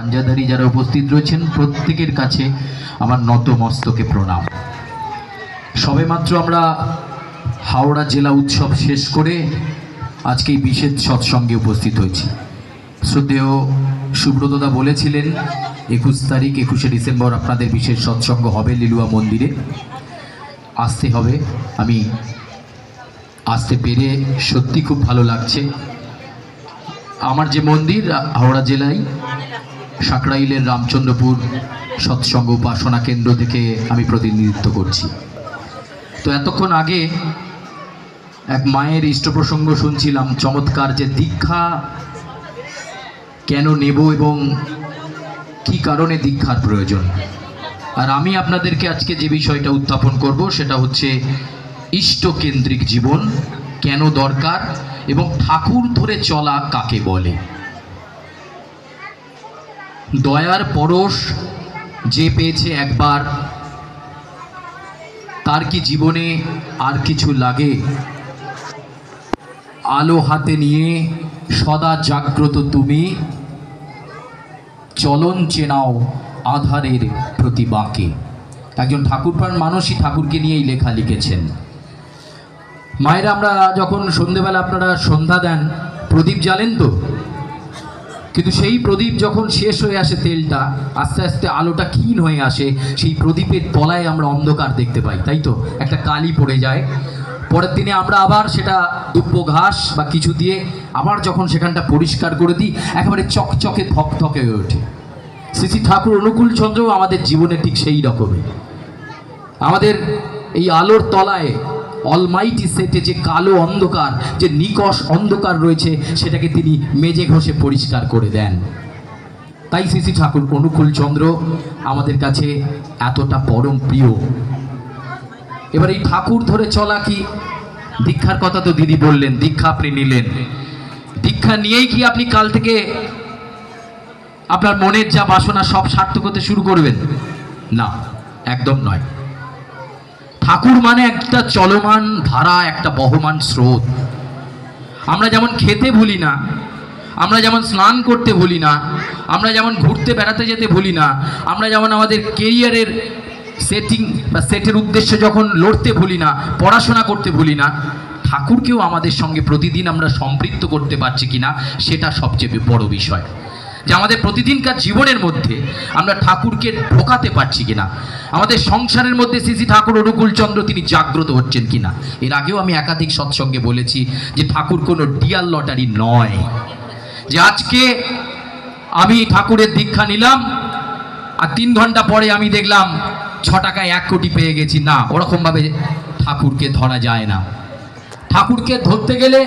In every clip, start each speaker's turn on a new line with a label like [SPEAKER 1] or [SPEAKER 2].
[SPEAKER 1] পাঞ্জাদারি যারা উপস্থিত রয়েছেন, প্রত্যেকের কাছে আমার নত মস্তকে প্রণাম। সবেমাত্র আমরা হাওড়া জেলা উৎসব শেষ করে আজকে এই বিশেষ সৎসঙ্গে উপস্থিত হয়েছি। শ্রদ্ধেয় সুব্রতদা বলেছিলেন, একুশ তারিখ, একুশে ডিসেম্বর আপনাদের বিশেষ সৎসঙ্গ হবে লিলুয়া মন্দিরে। আসতে হবে। আমি আসতে পেরে সত্যি খুব ভালো লাগছে। আমার যে মন্দির, হাওড়া জেলায় সাকরাইলের রামচন্দ্রপুর সৎসঙ্গ উপাসনা কেন্দ্র থেকে আমি প্রতিনিধিত্ব করছি। তো এতক্ষণ আগে এক মায়ের ইষ্ট প্রসঙ্গ শুনছিলাম, চমৎকার যে দীক্ষা কেন নেব এবং কি কারণে দীক্ষার প্রয়োজন। আর আমি আপনাদেরকে আজকে যে বিষয়টা উত্থাপন করব সেটা হচ্ছে ইষ্টকেন্দ্রিক জীবন কেন দরকার এবং ঠাকুর ধরে চলা কাকে বলে। দয়ার পরশ যে পেয়েছে একবার, তার কি জীবনে আর কিছু লাগে? আলো হাতে নিয়ে সদা জাগ্রত তুমি, চলন চেনাও আধারের প্রতি বাঁকে একজন ঠাকুরপ্রাণ মানুষই ঠাকুরকে নিয়েই লেখা লিখেছেন। মায়েরা, আমরা যখন সন্ধেবেলা আপনারা সন্ধ্যা দেন, প্রদীপ জ্বালেন তো? কিন্তু সেই প্রদীপ যখন শেষ হয়ে আসে তেলটা, আস্তে আস্তে আলোটা ক্ষীণ হয়ে আসে, সেই প্রদীপের তলায় আমরা অন্ধকার দেখতে পাই, তাই তো? একটা কালি পড়ে যায়। পরের দিনে আমরা আবার সেটা দুব্য ঘাস বা কিছু দিয়ে আবার যখন সেখানটা পরিষ্কার করে দিই, একেবারে চকচকে থকথকে হয়ে ওঠে। শ্রী শ্রী ঠাকুর অনুকূল চন্দ্র আমাদের জীবনে ঠিক সেই রকমই। আমাদের এই আলোর তলায় অলমাইটি সেটে যে কালো অন্ধকার, যে নিকষ অন্ধকার রয়েছে, সেটাকে তিনি মেজে ঘষে পরিষ্কার করে দেন। তাই শ্রী ঠাকুর অনুকূল চন্দ্র আমাদের কাছে এতটা পরম প্রিয়। এবার এই ঠাকুর ধরে চলা কি? দীক্ষার কথা তো দিদি বললেন, দীক্ষা আপনি নিলেন। দীক্ষা নিয়েই কি আপনি কাল থেকে আপনার মনের যা বাসনা সব সার্থক হতে শুরু করবেন? না, একদম নয়। ঠাকুর মানে একটা চলমান ধারা, একটা বহমান স্রোত। আমরা যেমন খেতে ভুলি না, আমরা যেমন স্নান করতে ভুলি না, আমরা যেমন ঘুরতে বেড়াতে যেতে ভুলি না, আমরা যেমন আমাদের কেরিয়ারের সেটিং বা সেটের উদ্দেশ্যে যখন লড়তে ভুলি না, পড়াশোনা করতে ভুলি না, ঠাকুরকেও আমাদের সঙ্গে প্রতিদিন আমরা সম্পৃক্ত করতে পারছি কিনা, সেটা সবচেয়ে বড় বিষয়। যে আমাদের প্রতিদিনকার জীবনের মধ্যে আমরা ঠাকুরকে ঢোকাতে পারছি কিনা? আমাদের সংসারের মধ্যে শ্রী ঠাকুর অনুকূল চন্দ্র তিনি জাগ্রত হচ্ছেন কিনা? এর আগেও আমি একাধিক সৎসঙ্গে বলেছি যে ঠাকুর কোনো ডিয়াল লটারি নয়। যে আজকে আমি ঠাকুরের দীক্ষা নিলাম, আর তিন ঘণ্টা পরে আমি দেখলাম ছ টাকায় এক কোটি পেয়ে গেছি। না, ওরকমভাবে ঠাকুরকে ধরা যায় না। ঠাকুরকে ধরতে গেলে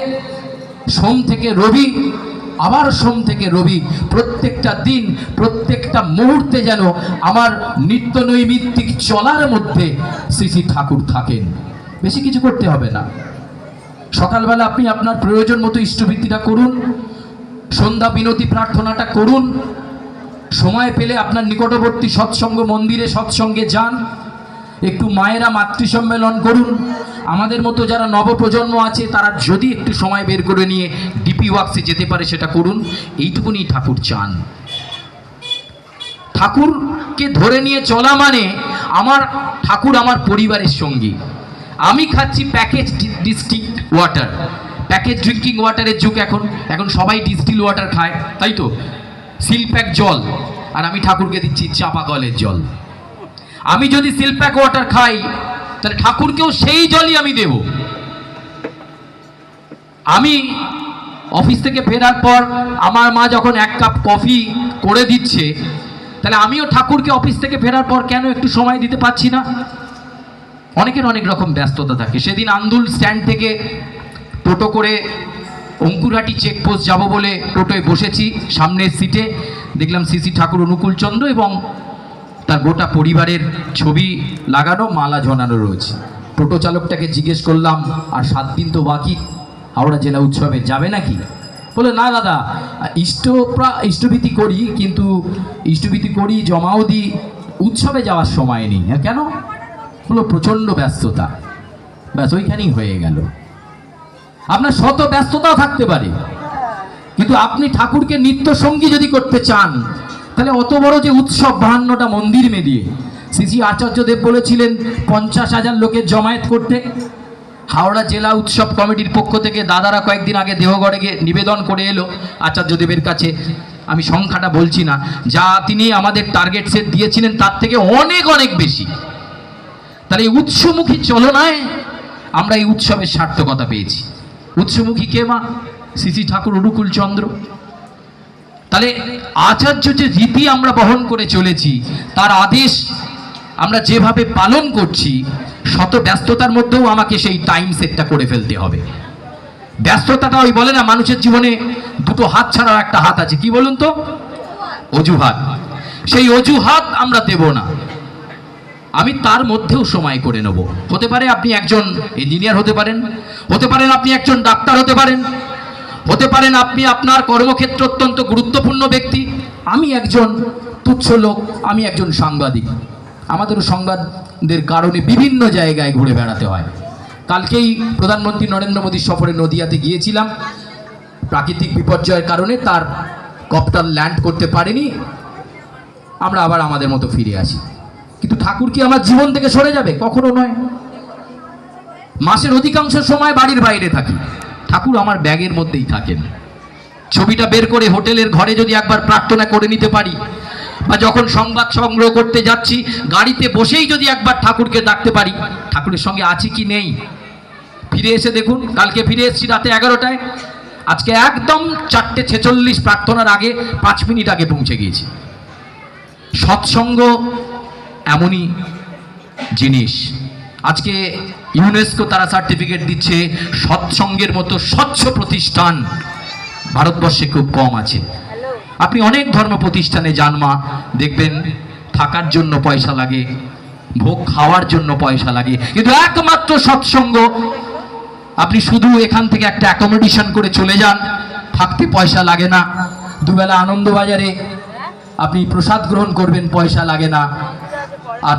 [SPEAKER 1] সোম থেকে রবি আবার সোম থেকে রবি, প্রত্যেকটা দিন, প্রত্যেকটা মুহূর্তে যেন আমার নিত্য নৈমিত্তিক চলার মধ্যে শ্রী শ্রী ঠাকুর থাকেন। বেশি কিছু করতে হবে না। সকালবেলা আপনি আপনার প্রয়োজন মতো ইষ্টবৃত্তিটা করুন, সন্ধ্যা বিনতি প্রার্থনাটা করুন, সময় পেলে আপনার নিকটবর্তী সৎসঙ্গ মন্দিরে সৎসঙ্গে যান একটু মায়েরা মাতৃ সম্মেলন করুন। আমাদের মতো যারা নবপ্রজন্ম আছে, তারা যদি একটু সময় বের করে নিয়ে ডিপি ওয়াক্সে যেতে পারে, সেটা করুন। এইটুকুনি ঠাকুর চান। ঠাকুরকে ধরে নিয়ে চলা মানে আমার ঠাকুর আমার পরিবারের সঙ্গী। আমি খাচ্ছি package district water package drinking ওয়াটারের যুগ এখন। এখন সবাই ডিস্টিল ওয়াটার খায়, তাই তো? সিল প্যাক জল। আর আমি ঠাকুরকে দিচ্ছি চাপা কলের জল। আমি যদি সিল প্যাক ওয়াটার খাই, তাহলে ঠাকুরকেও সেই জলই আমি দেব। আমি অফিস থেকে ফেরার পর আমার মা যখন এক কাপ কফি করে দিচ্ছে, তাহলে আমিও ঠাকুরকে অফিস থেকে ফেরার পর কেন একটু সময় দিতে পারছি না? অনেকের অনেক রকম ব্যস্ততা থাকে। সেদিন আন্দুল স্ট্যান্ড থেকে টোটো করে অঙ্কুরহাটি চেকপোস্ট যাব বলে টোটোয় বসেছি, সামনের সিটে দেখলাম সিসি ঠাকুর, অনুকূল চন্দ্র এবং তার গোটা পরিবারের ছবি লাগানো মালা ঝোনানো রয়েছে। টোটো চালকটাকে জিজ্ঞেস করলাম আর সাত দিন তো বাকি হাওড়া জেলা উৎসবে যাবে নাকি? বলে না দাদা ইষ্ট ইষ্টভীতি করি কিন্তু ইষ্টভীতি করি জমাও দিই উৎসবে যাওয়ার সময় নেই। হ্যাঁ, কেন? হলো প্রচণ্ড ব্যস্ততা। ব্যাস ওইখানেই হয়ে গেল। আপনার শত ব্যস্ততাও থাকতে পারে কিন্তু আপনি ঠাকুরকে নিত্য সঙ্গী যদি করতে চান তাহলে অত বড় যে উৎসব বাহান্নটা মন্দির মিলিয়ে শ্রী আচার্যদেব বলেছিলেন, পঞ্চাশ হাজার লোকের জমায়েত করতে। হাওড়া জেলা উৎসব কমিটির পক্ষ থেকে দাদারা কয়েকদিন আগে দেহগড়ে গিয়ে নিবেদন করে এলো আচার্যদেবের কাছে। আমি সংখ্যাটা বলছি না, যা তিনি আমাদের টার্গেট সেট দিয়েছিলেন, তার থেকে অনেক অনেক বেশি। তাহলে এই উৎসমুখী চলনায় আমরা এই উৎসবের সার্থকতা পেয়েছি। উৎসমুখী কে মা? শ্রী ঠাকুর অনুকূল চন্দ্র। তাহলে আচার্য যে রীতি আমরা বহন করে চলেছি, তার আদেশ আমরা যেভাবে পালন করছি, শত ব্যস্ততার মধ্যেও আমাকে সেই টাইম সেটটা করে ফেলতে হবে। ব্যস্ততাটা ওই বলে না, মানুষের জীবনে দুটো হাত ছাড়াও একটা হাত আছে। কি বলুন তো? অজুহাত। সেই অজুহাত আমরা দেব না। আমি তার মধ্যেও সময় করে নেব। হতে পারে আপনি একজন ইঞ্জিনিয়ার হতে পারেন হতে পারেন আপনি একজন ডাক্তার হতে পারেন হতে পারেন আপনি আপনার কর্মক্ষেত্র অত্যন্ত গুরুত্বপূর্ণ ব্যক্তি। আমি একজন তুচ্ছ লোক, আমি একজন সাংবাদিক। আমাদেরও সংবাদের কারণে বিভিন্ন জায়গায় ঘুরে বেড়াতে হয়। কালকেই প্রধানমন্ত্রী নরেন্দ্র মোদীর সফরে নদিয়াতে গিয়েছিলাম। প্রাকৃতিক বিপর্যয়ের কারণে তার কপ্টার ল্যান্ড করতে পারেনি। আমরা আবার আমাদের মতো ফিরে আসি। কিন্তু ঠাকুর কি আমার জীবন থেকে সরে যাবে? কখনো নয়। মাসের অধিকাংশ সময় বাড়ির বাইরে থাকি। ঠাকুর আমার ব্যাগের মধ্যেই থাকেন। ছবিটা বের করে হোটেলের ঘরে যদি একবার প্রার্থনা করে নিতে পারি, বা যখন সংবাদ সংগ্রহ করতে যাচ্ছি, গাড়িতে বসেই যদি একবার ঠাকুরকে ডাকতে পারি, ঠাকুরের সঙ্গে আছি কি নেই? ফিরে এসে দেখুন, কালকে ফিরে এসেছি রাতে এগারোটায়। আজকে একদম চারটে ছেচল্লিশ প্রার্থনার আগে পাঁচ মিনিট আগে পৌঁছে গিয়েছি। সৎসঙ্গ এমনই জিনিস। আজকে ইউনেস্কো তারা সার্টিফিকেট দিচ্ছে সৎসঙ্গের মতো স্বচ্ছ প্রতিষ্ঠান। ভারতবর্ষে খুব কম আছে। আপনি অনেক ধর্ম প্রতিষ্ঠানে যান মা দেখবেন থাকার জন্য পয়সা লাগে ভোগ খাওয়ার জন্য পয়সা লাগে। কিন্তু একমাত্র সৎসঙ্গ আপনি শুধু এখান থেকে একটা অ্যাকোমোডেশন করে চলে যান থাকতে পয়সা লাগে না। দুবেলা আনন্দবাজারে আপনি প্রসাদ গ্রহণ করবেন পয়সা লাগে না। আর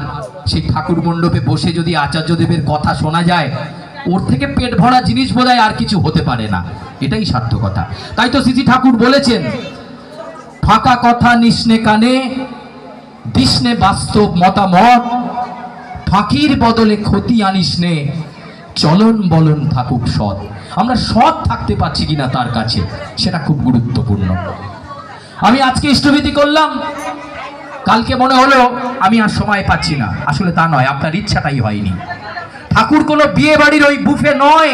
[SPEAKER 1] সেই ঠাকুর মণ্ডপে বসে যদি আচার্যদেবের কথা শোনা যায়, ওর থেকে পেট ভরা জিনিস বোধহয় আর কিছু হতে পারে না। এটাই সার্থকতা। তাই তো সিসি ঠাকুর বলেছেন, ফাঁকা কথা নিষ্নে কানে দিসনে বাস্তব মতামত, ফাঁকির বদলে ক্ষতি আনিস নে, চলন বলন থাকুক সৎ। আমরা সৎ থাকতে পারছি কিনা তার কাছে, সেটা খুব গুরুত্বপূর্ণ। আমি আজকে ইষ্টভীতি করলাম কালকে মনে হলো আমি আর সময় পাচ্ছি না। আসলে তা নয়, আপনার ইচ্ছাটাই হয়নি। ঠাকুর কোনো বিয়ে বাড়ির ওই বুফে নয়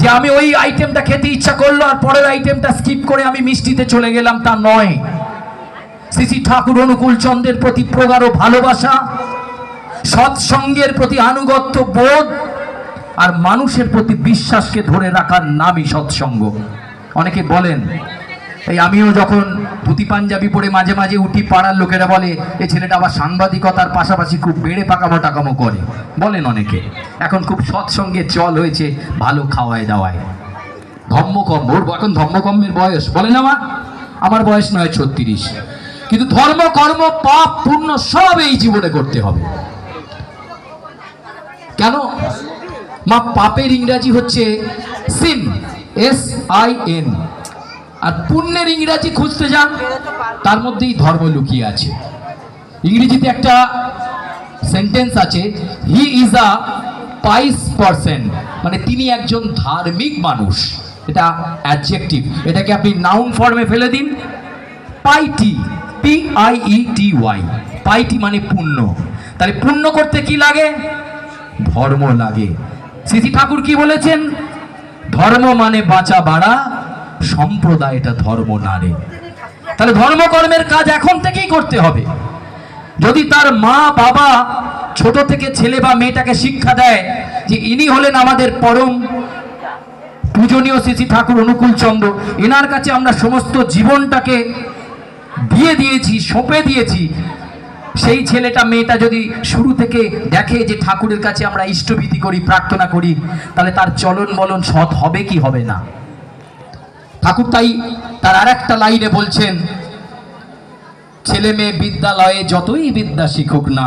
[SPEAKER 1] যে আমি ওই আইটেমটা খেতে ইচ্ছা করল আর পরের আইটেমটা স্কিপ করে আমি মিষ্টিতে চলে গেলাম, তা নয়। শ্রী ঠাকুর অনুকূল চন্দ্রের প্রতি প্রগাঢ় ভালোবাসা, সৎসঙ্গের প্রতি আনুগত্য বোধ আর মানুষের প্রতি বিশ্বাসকে ধরে রাখার নামই সৎসঙ্গ। অনেকে বলেন এই আমিও যখন ধুতি পাঞ্জাবি পরে মাঝে মাঝে উঠি, পাড়ার লোকেরা বলে এই ছেলেটা আবার সাংবাদিকতার পাশাপাশি খুব বেড়ে পাকামো টাকামো করে। বলেন অনেকে। এখন খুব সৎসঙ্গে চল হয়েছে ভালো খাওয়ায় দাওয়ায়। ধর্মকর্ম ওর এখন ধর্মকর্মের বয়স। বলে না মা আমার বয়স নয়, ছত্রিশ। কিন্তু ধর্ম, কর্ম, পাপ পূর্ণ সব এই জীবনে করতে হবে। কেন? মা, পাপের ইংরাজি হচ্ছে সিন, এস আই এন। আর পুণ্যের ইংরাজি খুঁজতে যান তার মধ্যেই ধর্ম লুকিয়ে আছে। ইংরেজিতে একটা সেন্টেন্স আছে হি ইজ আ পাইস পারসন মানে তিনি একজন ধার্মিক মানুষ। এটা অ্যাডজেক্টিভ এটাকে আপনি নাউন ফর্মে ফেলে দিন। Piety P I E T Y piety মানে পুণ্য। তাহলে পুণ্য করতে কি লাগে? ধর্ম লাগে। শ্রী ঠাকুর কি বলেছেন? ধর্ম মানে বাঁচা বাড়া সম্প্রদায়টা ধর্ম নারে তাহলে ধর্মকর্মের কাজ এখন থেকেই করতে হবে। যদি তার মা, বাবা, ছোট থেকে ছেলে বা মেয়েটাকে শিক্ষা দেয় যে ইনি হলেন আমাদের পরম পূজনীয় শ্রী ঠাকুর অনুকূল চন্দ্র, এনার কাছে আমরা সমস্ত জীবনটাকে দিয়ে দিয়েছি, সঁপে দিয়েছি, সেই ছেলেটা, মেয়েটা যদি শুরু থেকে দেখে যে ঠাকুরের কাছে আমরা ইষ্টভীতি করি, প্রার্থনা করি, তাহলে তার চলন বলন সৎ হবে কি হবে না? ঠাকুর তাই তার আর একটা লাইনে বলছেন, ছেলে মেয়ে বিদ্যালয়ে যতই বিদ্যা শিখুক না,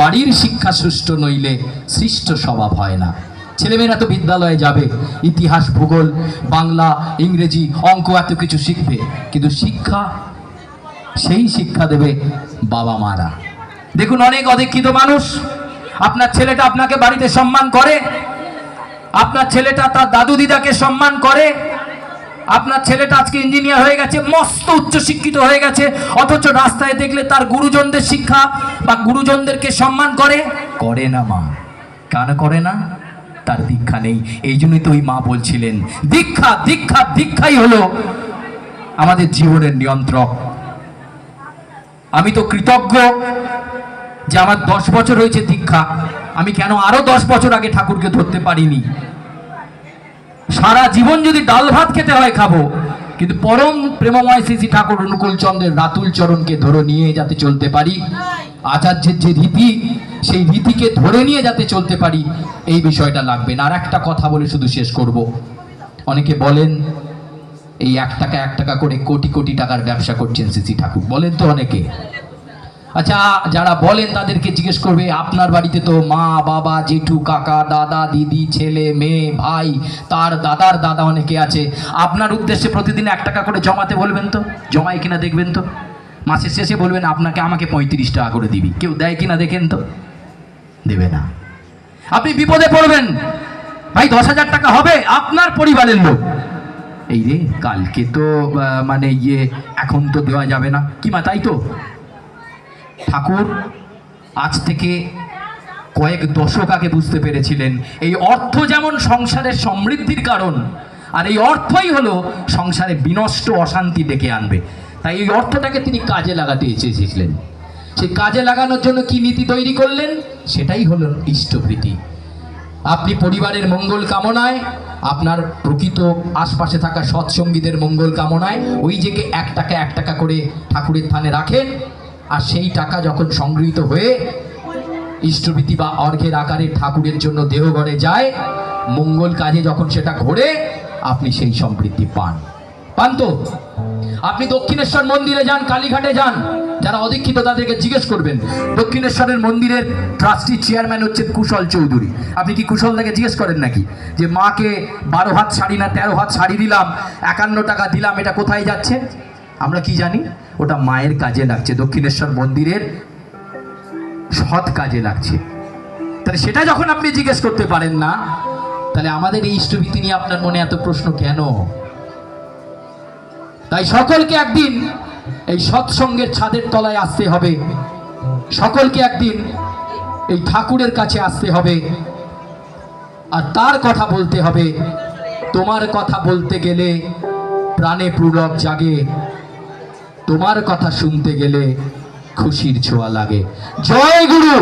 [SPEAKER 1] বাড়ির শিক্ষা সুষ্ঠু নইলে সৃষ্ট স্বভাব হয় না। ছেলেমেয়েরা তো বিদ্যালয়ে যাবে, ইতিহাস, ভূগোল, বাংলা, ইংরেজি, অঙ্ক এত কিছু শিখবে, কিন্তু শিক্ষা, সেই শিক্ষা দেবে বাবা মারা। দেখুন, অনেক অধিক্ষিত মানুষ, আপনার ছেলেটা আপনাকে বাড়িতে সম্মান করে, আপনার ছেলেটা তার দাদু দিদাকে সম্মান করে আপনার ছেলেটা আজকে ইঞ্জিনিয়ার হয়ে গেছে, মস্ত উচ্চশিক্ষিত হয়ে গেছে, অথচ রাস্তায় দেখলে তার গুরুজনদের শিক্ষা বা গুরুজনদেরকে সম্মান করে? করে না মা। কেন করে না? তার দীক্ষা নেই। এই জন্যই তো ওই মা বলছিলেন, দীক্ষা দীক্ষা, দীক্ষাই হলো আমাদের জীবনের নিয়ন্ত্রক। আমি তো কৃতজ্ঞ যে আমার দশ বছর হয়েছে দীক্ষা। আমি কেন আরও দশ বছর আগে ঠাকুরকে ধরতে পারিনি? সারা জীবন যদি ডাল ভাত খেতে হয় খাব, কিন্তু পরম প্রেমময় শ্রী শ্রী ঠাকুর অনুকূল চন্দ্রের রাতুল চরণকে ধরে নিয়ে যাতে চলতে পারি, আচার্যের যে রীতি, সেই রীতিকে ধরে নিয়ে যাতে চলতে পারি, এই বিষয়টা লাগবে না। আর একটা কথা বলে শুধু শেষ করব। অনেকে বলেন, এই এক টাকা এক টাকা করে কোটি কোটি টাকার ব্যবসা করছেন শ্রী ঠাকুর। বলেন তো অনেকে। আচ্ছা যারা বলেন তাদেরকে জিজ্ঞেস করবে, আপনার বাড়িতে তো মা, বাবা, জেঠু, কাকা, দাদা, দিদি, ছেলে, মেয়ে, ভাই, তার দাদার দাদা অনেকে আছে। আপনার উদ্দেশ্যে প্রতিদিন এক টাকা করে জমাতে বলবেন তো? জমায় কিনা দেখবেন তো? মাসের শেষে বলবেন, আপনাকে আমাকে পঁয়ত্রিশ টাকা করে দিবি। কেউ দেয় কিনা দেখেন তো? দেবে না। আপনি বিপদে পড়বেন। ভাই, দশ হাজার টাকা হবে আপনার পরিবারের লোক। এই রে, কালকে তো মানে ইয়ে এখন তো দেওয়া যাবে না। কি মা, তাই তো? ঠাকুর, আজ থেকে কয়েক দশক আগে বুঝতে পেরেছিলেন, এই অর্থ যেমন সংসারের সমৃদ্ধির কারণ, আর এই অর্থই হলো সংসারে বিনষ্ট অশান্তি ডেকে আনবে। তাই এই অর্থটাকে তিনি কাজে লাগাতে এসেছিলেন সেই কাজে লাগানোর জন্য কি নীতি তৈরি করলেন? সেটাই হলো ইষ্টভৃতি আপনি পরিবারের মঙ্গল কামনায়, আপনার প্রকৃত আশপাশে থাকা সৎসঙ্গীদের মঙ্গল কামনায়, ওই যে এক টাকা এক টাকা করে ঠাকুরের থানে রাখেন আর সেই টাকা যখন সংগৃহীত হয়ে ইষ্টভীতি বা অর্ঘের আকারে ঠাকুরের জন্য দেহঘরে যায়, মঙ্গল কাজে যখন সেটা ঘোরে, আপনি সেই সমৃদ্ধি পান। পান তো? আপনি দক্ষিণেশ্বর মন্দিরে যান, কালীঘাটে যান, যারা অদীক্ষিত তাদেরকে জিজ্ঞেস করবেন, দক্ষিণেশ্বরের মন্দিরের ট্রাস্টি চেয়ারম্যান হচ্ছে কুশল চৌধুরী। আপনি কি কুশল থেকে জিজ্ঞেস করেন নাকি? যে, মাকে বারো হাত শাড়ি না তেরো হাত শাড়ি দিলাম, একান্ন টাকা দিলাম, এটা কোথায় যাচ্ছে? আমরা কি জানি? ওটা মায়ের কাজে লাগছে, দক্ষিণেশ্বর মন্দিরের সৎ কাজে লাগছে। তাহলে সেটা যখন আপনি জিজ্ঞেস করতে পারেন না, তাহলে আমাদের এই ইষ্টভীতি নিয়ে আপনার মনে এত প্রশ্ন কেন? তাই সকলকে একদিন এই সৎসঙ্গের ছাদের তলায় আসতে হবে। সকলকে একদিন এই ঠাকুরের কাছে আসতে হবে। আর তার কথা বলতে হবে। তোমার কথা বলতে গেলে প্রাণে পুলক জাগে। তোমার কথা শুনতে গেলে খুশির ছোঁয়া লাগে। জয় গুরু!